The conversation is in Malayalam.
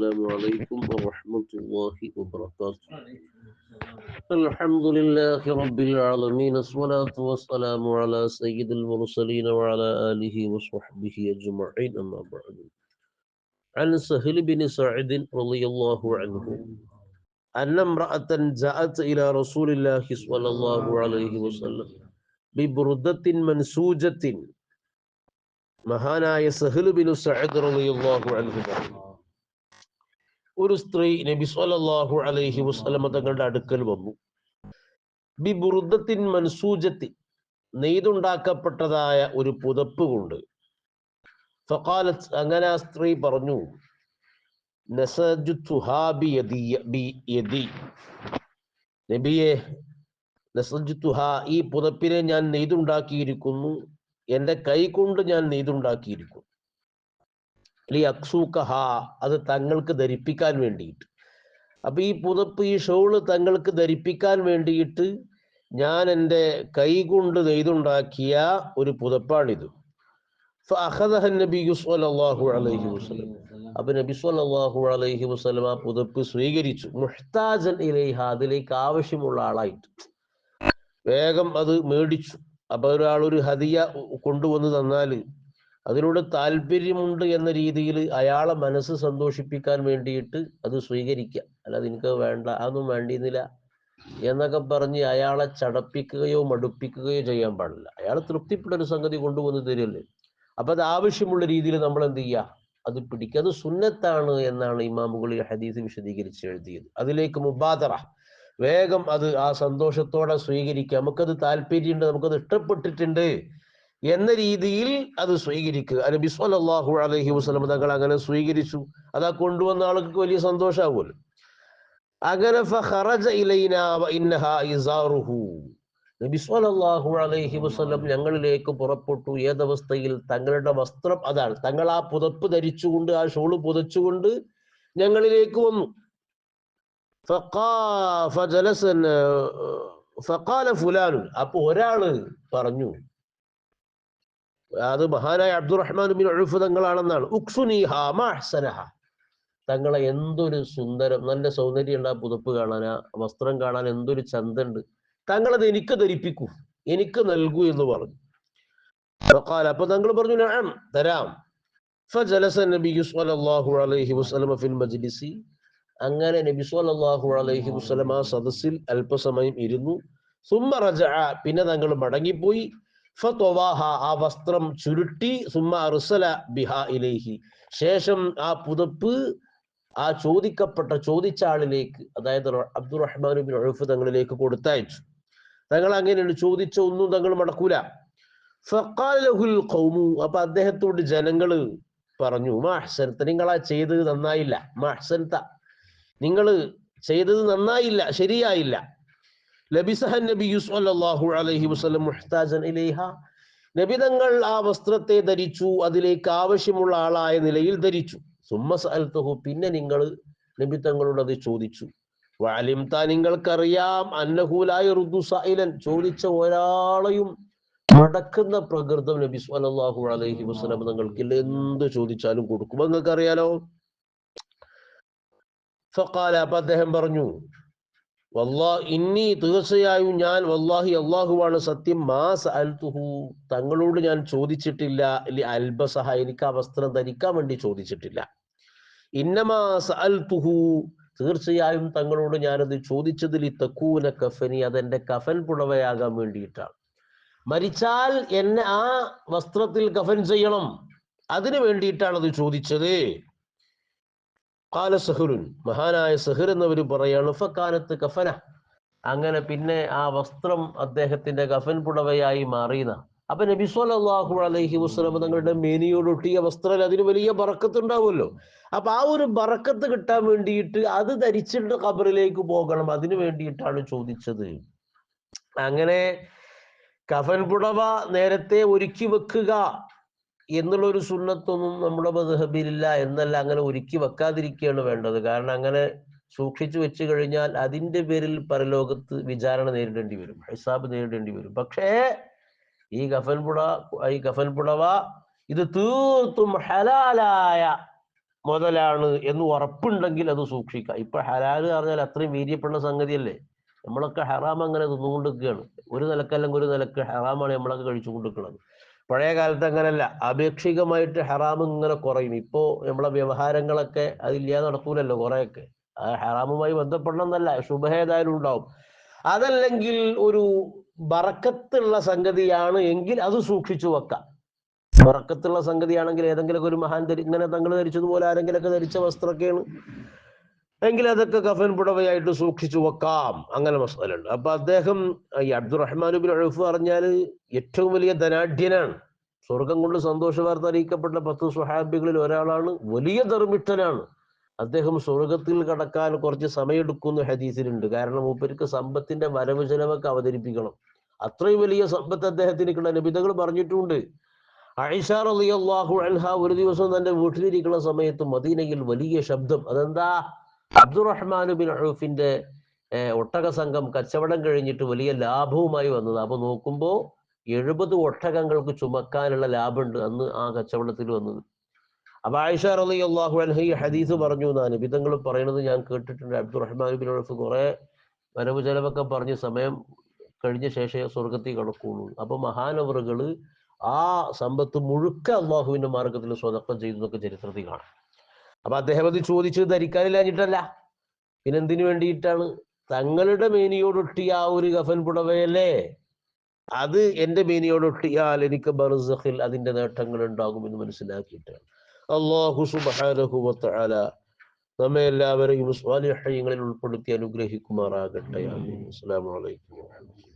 السلام عليكم ورحمة الله وبركاته الحمد لله رب العالمين الصلاة والسلام على سيد المرسلين وعلى آله وصحبه أجمعين أما بعد عن سهل بن سعد رضي الله عنه أن امرأة جاءت إلى رسول الله صلى الله عليه وسلم ببردة منسوجة മഹാനായ സഹ്ല് ബിൻ സഅദ് റളിയല്ലാഹു അൻഹു പറഞ്ഞു ഒരു സ്ത്രീ നബി സ്വല്ലല്ലാഹു അലൈഹി വസല്ലമ തങ്ങളുടെ അടുക്കൽ വന്നു. ബി ബുറുദത്തിൻ മൻസൂജത്തിൽ നെയ്തുണ്ടാക്കപ്പെട്ടതായ ഒരു പുതപ്പ് കൊണ്ട്. ഫഖാലത്ത് അങ്ങനെ ആ സ്ത്രീ പറഞ്ഞു നബിയെ ഈ പുതപ്പിനെ ഞാൻ നെയ്തുണ്ടാക്കിയിരിക്കുന്നു. എന്റെ കൈ കൊണ്ട് ഞാൻ നെയ്തുണ്ടാക്കിയിരിക്കും ലി അക്സൂക്കഹ അത് തങ്ങൾക്ക് ധരിപ്പിക്കാൻ വേണ്ടിയിട്ട്. അപ്പൊ ഈ പുതപ്പ് ഈ ഷോൾ തങ്ങൾക്ക് ധരിപ്പിക്കാൻ വേണ്ടിയിട്ട് ഞാൻ എന്റെ കൈ കൊണ്ട് നെയ്തുണ്ടാക്കിയ ഒരു പുതപ്പാണിത്. അപ്പൊ നബി സ്വല്ലല്ലാഹു അലൈഹി വസല്ലം ആ പുതപ്പ് സ്വീകരിച്ചു. മുഹ്താജൻ ഇലൈഹ അതിലേക്ക് ആവശ്യമുള്ള ആളായിട്ട്. വേഗം അത് മേടിച്ചു. അപ്പൊ ഒരാൾ ഒരു ഹദിയ കൊണ്ടുവന്ന് തന്നാൽ അതിനോട് താല്പര്യമുണ്ട് എന്ന രീതിയിൽ അയാളെ മനസ്സ് സന്തോഷിപ്പിക്കാൻ വേണ്ടിയിട്ട് അത് സ്വീകരിക്കുക. അല്ലാതെ എനിക്ക് വേണ്ട അതൊന്നും വേണ്ടിയിരുന്നില്ല എന്നൊക്കെ പറഞ്ഞ് അയാളെ ചടപ്പിക്കുകയോ മടുപ്പിക്കുകയോ ചെയ്യാൻ പാടില്ല. അയാൾ തൃപ്തിപ്പെട്ട ഒരു സംഗതി കൊണ്ടുവന്ന് തരില്ലേ? അപ്പൊ അത് ആവശ്യമുള്ള രീതിയിൽ നമ്മൾ എന്ത് ചെയ്യുക? അത് പിടിക്കുക. അത് സുന്നത്താണ് എന്നാണ് ഇമാമുകൾ ഈ ഹദീസ് വിശദീകരിച്ച് എഴുതിയത്. അതിലേക്ക് മുബാദറ. വേഗം അത് ആ സന്തോഷത്തോടെ സ്വീകരിക്കുക. നമുക്കത് താല്പര്യമുണ്ട് നമുക്കത് ഇഷ്ടപ്പെട്ടിട്ടുണ്ട്. എന്ന രീതിയിൽ അത് സ്വീകരിക്കുക. നബി സ്വല്ലല്ലാഹു അലൈഹി വസല്ലം തങ്ങൾ അങ്ങനെ സ്വീകരിച്ചു. അത് ആ കൊണ്ടുവന്ന ആൾക്ക് വലിയ സന്തോഷമാവുമല്ലോ. അങ്ങനെ ഇലൈന ഇന്നഹാ നബി അലൈഹി വസല്ലം ഞങ്ങളിലേക്ക് പുറപ്പെട്ടു. ഏതവസ്ഥയിൽ തങ്ങളുടെ വസ്ത്രം അതാണ്. തങ്ങൾ ആ പുതപ്പ് ധരിച്ചുകൊണ്ട് ആ ഷോൾ പുതച്ചുകൊണ്ട് ഞങ്ങളിലേക്ക് വന്നു. ഫഖാല ഫുലാനു അപ്പൊ ഒരാൾ പറഞ്ഞു അത് മഹാനായ അബ്ദുറഹ്മാൻ ബിൻ ഒഴുഫ് തങ്ങളാണെന്നാണ്. ഉക്സുനിഹ മാഹ്സനഹ. തങ്ങളെ എന്തൊരു സുന്ദരം നല്ല സൗന്ദര്യം ഉണ്ട് ആ പുതപ്പ് കാണാൻ ആ വസ്ത്രം കാണാൻ എന്തൊരു ചന്തണ്ട്. തങ്ങളത് എനിക്ക് ധരിപ്പിക്കൂ എനിക്ക് നൽകൂ എന്ന് പറഞ്ഞു. അപ്പൊ തങ്ങൾ പറഞ്ഞു ഞാൻ തരാം. അങ്ങനെ നബി സല്ലല്ലാഹു അലൈഹി വസല്ലം സദസ്സിൽ അല്പസമയം ഇരുന്നു. സുമ്മ റജഅ പിന്നെ തങ്ങൾ മടങ്ങിപ്പോയി. ആ വസ്ത്രം ചുരുട്ടി സുമ്മ ബിഹ ഇലൈഹി. ശേഷം ആ പുതപ്പ് ആ ചോദിക്കപ്പെട്ട ചോദിച്ച ആളിലേക്ക് അതായത് അബ്ദുറഹ്മാൻ ബിൻ ഉഫ് തങ്ങളിലേക്ക് കൊടുത്തയച്ചു. തങ്ങൾ അങ്ങനെയാണ് ചോദിച്ച ഒന്നും തങ്ങൾ മടക്കൂല. ഫക്കാലഹുൽ കൗമു അപ്പൊ അദ്ദേഹത്തോട് ജനങ്ങൾ പറഞ്ഞു മാഹ്സനത്ത് നിങ്ങൾ ആ ചെയ്തത് നന്നായില്ല. മാഹ്സനത്ത നിങ്ങൾ ചെയ്തത് നന്നായില്ല ശരിയായില്ല. ലബിസഹൻ നബി യുസ്വല്ലാഹു അലഹി വസ്ലം മുഹ്താജൻ ഇലേഹ. നബി തങ്ങൾ ആ വസ്ത്രത്തെ ധരിച്ചു അതിലേക്ക് ആവശ്യമുള്ള ആളായ നിലയിൽ ധരിച്ചു. സുമ്മ സഅൽതഹു പിന്നെ നിങ്ങൾ നബി തങ്ങളോട് അത് ചോദിച്ചു. വാലിംത നിങ്ങൾക്കറിയാം അന്നഹൂലായ റുദു സൈലൻ ചോദിച്ച ഒരാളെയും മടക്കുന്ന പ്രകൃതം നബി സല്ലല്ലാഹു അലൈഹി വസല്ലം തങ്ങൾക്ക് എന്ത് ചോദിച്ചാലും കൊടുക്കും. നിങ്ങൾക്കറിയാലോ? ഫഖാല അപ്പൊ അദ്ദേഹം പറഞ്ഞു വല്ലാ ഇന്നി തീർച്ചയായും ഞാൻ വല്ലാഹി അള്ളാഹുവാണ് സത്യം മാ സഅൽതുഹു തങ്ങളോട് ഞാൻ ചോദിച്ചിട്ടില്ല. അല്ലെ അൽബസഹ എനിക്ക് ആ വസ്ത്രം ധരിക്കാൻ വേണ്ടി ചോദിച്ചിട്ടില്ല. ഇന്നമാസ് സഅൽതുഹു തീർച്ചയായും തങ്ങളോട് ഞാനത് ചോദിച്ചതിൽ തക്കൂന കഫനി അതെന്റെ കഫൻ പുടവയാകാൻ വേണ്ടിയിട്ടാണ്. മരിച്ചാൽ എന്നെ ആ വസ്ത്രത്തിൽ കഫൻ ചെയ്യണം. അതിനു വേണ്ടിയിട്ടാണ് അത് ചോദിച്ചത്. കാല സഹുരുൻ മഹാനായ സഹുർ എന്നവർ പറയാണ് ഫക്കാനത്ത് കഫന. അങ്ങനെ പിന്നെ ആ വസ്ത്രം അദ്ദേഹത്തിന്റെ കഫൻ പുടവയായി മാറിയതാ. അപ്പൊ നബി സ്വല്ലല്ലാഹു അലൈഹി വസല്ലം തങ്ങളുടെ മേനിയോടൊട്ടിയ വസ്ത്രം അതിന് വലിയ ബറക്കത്ത് ഉണ്ടാവുമല്ലോ അപ്പൊ ആ ഒരു ബറക്കത്ത് കിട്ടാൻ വേണ്ടിയിട്ട് അത് ധരിച്ചിട്ട് ഖബറിലേക്ക് പോകണം. അതിനു വേണ്ടിയിട്ടാണ് ചോദിച്ചത്. അങ്ങനെ കഫൻ പുടവ നേരത്തെ ഒരുക്കി വെക്കുക. എന്നുള്ള ഒരു സുന്നത്തൊന്നും നമ്മുടെ മധുഹബിലില്ല എന്നല്ല. അങ്ങനെ ഒരുക്കി വെക്കാതിരിക്കുകയാണ് വേണ്ടത്. കാരണം അങ്ങനെ സൂക്ഷിച്ചു വെച്ചു കഴിഞ്ഞാൽ അതിന്റെ പേരിൽ പരലോകത്ത് വിചാരണ നേരിടേണ്ടി വരും. ഹിസാബ് നേരിടേണ്ടി വരും. പക്ഷേ ഈ കഫൻ പുട ഈ കഫൻ പുടവ ഇത് തീർത്തും ഹലാലായ മുതലാണ് എന്ന് ഉറപ്പുണ്ടെങ്കിൽ അത് സൂക്ഷിക്കാം ഇപ്പൊ ഹലാൽ പറഞ്ഞാൽ അത്രയും വീര്യപ്പെടുന്ന സംഗതിയല്ലേ? നമ്മളൊക്കെ ഹറാം അങ്ങനെ തിന്നുകൊണ്ടിരിക്കുകയാണ്. ഒരു നിലക്കല്ലെങ്കിൽ ഒരു നിലയ്ക്ക് ഹറാമാണ് നമ്മളൊക്കെ കഴിച്ചുകൊണ്ടിരിക്കുന്നത്. പഴയ കാലത്ത് അങ്ങനല്ല. അപേക്ഷികമായിട്ട് ഹറാം ഇങ്ങനെ കുറയും. ഇപ്പോ നമ്മളെ വ്യവഹാരങ്ങളൊക്കെ അതില്ലാതെ നടക്കൂലല്ലോ കുറെയൊക്കെ. ആ ഹറാമുമായി ബന്ധപ്പെടണമെന്നല്ല. ശുഭേതായാലും ഉണ്ടാവും. അതല്ലെങ്കിൽ ഒരു ബറക്കത്തുള്ള സംഗതിയാണ് എങ്കിൽ അത് സൂക്ഷിച്ചു വെക്കാം. ബറക്കത്തുള്ള സംഗതിയാണെങ്കിൽ ഏതെങ്കിലുമൊക്കെ ഒരു മഹാൻ ഇങ്ങനെ തങ്ങൾ ധരിച്ചതുപോലെ ആരെങ്കിലൊക്കെ ധരിച്ച വസ്ത്രമൊക്കെയാണ്. എങ്കിൽ അതൊക്കെ കഫൻ പുടവയായിട്ട് സൂക്ഷിച്ചു വെക്കാം. അങ്ങനെ മസാലുണ്ട് അപ്പൊ അദ്ദേഹം ഈ അബ്ദുറഹ്മാൻ ബിൻ ഉഴഫ് പറഞ്ഞാൽ ഏറ്റവും വലിയ ധനാഢ്യനാണ്. സ്വർഗം കൊണ്ട് സന്തോഷ വാർത്ത അറിയിക്കപ്പെട്ട പത്ത് സ്വഹാബികളിൽ ഒരാളാണ്. വലിയ ധർമ്മിഷ്ഠനാണ്. അദ്ദേഹം സ്വർഗത്തിൽ കടക്കാൻ കുറച്ച് സമയമെടുക്കുന്ന ഹദീസിലുണ്ട്. കാരണം മൂപ്പർക്ക് സമ്പത്തിന്റെ വരവ് ചെലവൊക്കെ അവതരിപ്പിക്കണം. അത്രയും വലിയ സമ്പത്ത് അദ്ദേഹത്തിന് നബിതകൾ പറഞ്ഞിട്ടുണ്ട്. ഐഷാർ അലി അള്ളാഹു അൻഹ ഒരു ദിവസം തന്റെ വീട്ടിലിരിക്കുന്ന സമയത്ത് മദീനയിൽ വലിയ ശബ്ദം. അതെന്താ? അബ്ദുറഹ്മാൻ ബിൻ ഹൂഫിന്റെ ഒട്ടക സംഘം കച്ചവടം കഴിഞ്ഞിട്ട് വലിയ ലാഭവുമായി വന്നത്. അപ്പൊ നോക്കുമ്പോൾ എഴുപത് ഒട്ടകങ്ങൾക്ക് ചുമക്കാനുള്ള ലാഭമുണ്ട് അന്ന് ആ കച്ചവടത്തിൽ വന്നത്. അപ്പൊ ആയിഷ റലി അള്ളാഹു അലഹി ഹദീസ് പറഞ്ഞു എന്നാണ്. വിധങ്ങൾ പറയുന്നത് ഞാൻ കേട്ടിട്ടുണ്ട്. അബ്ദുറഹ്മാൻ ബിൻ ഹൂഫ് കുറെ വരവ് ചെലവൊക്കെ പറഞ്ഞ് സമയം കഴിഞ്ഞ ശേഷമേ സ്വർഗത്തിൽ കടക്കുള്ളൂ. അപ്പൊ മഹാനവറുകൾ ആ സമ്പത്ത് മുഴുക്ക അള്ളാഹുവിന്റെ മാർഗത്തിൽ സ്വതക്കം ചെയ്തു എന്നൊക്കെ ചരിത്രത്തിൽ കാണാം. അപ്പൊ അദ്ദേഹം അത് ചോദിച്ചത് ധരിക്കാനില്ലാഞ്ഞിട്ടല്ല പിന്നെന്തിനു വേണ്ടിയിട്ടാണ്? തങ്ങളുടെ മേനിയോടൊട്ടിയ ആ ഒരു ഗഫൻ പുടവയല്ലേ? അത് എന്റെ മേനിയോടൊട്ടിയാൽ എനിക്ക് ബർസഖിൽ അതിന്റെ നേട്ടങ്ങൾ ഉണ്ടാകും എന്ന് മനസ്സിലാക്കിയിട്ടാണ്. അള്ളാഹു സുബ്ഹാനഹു വതആല നമ്മെ എല്ലാവരെയും സ്വാലിഹ്യങ്ങളിൽ ഉൾപ്പെടുത്തി അനുഗ്രഹിക്കുമാറാകട്ടെ. ആമീൻ അസ്സലാമു അലൈക്കും വറഹ്മത്തുള്ളാഹി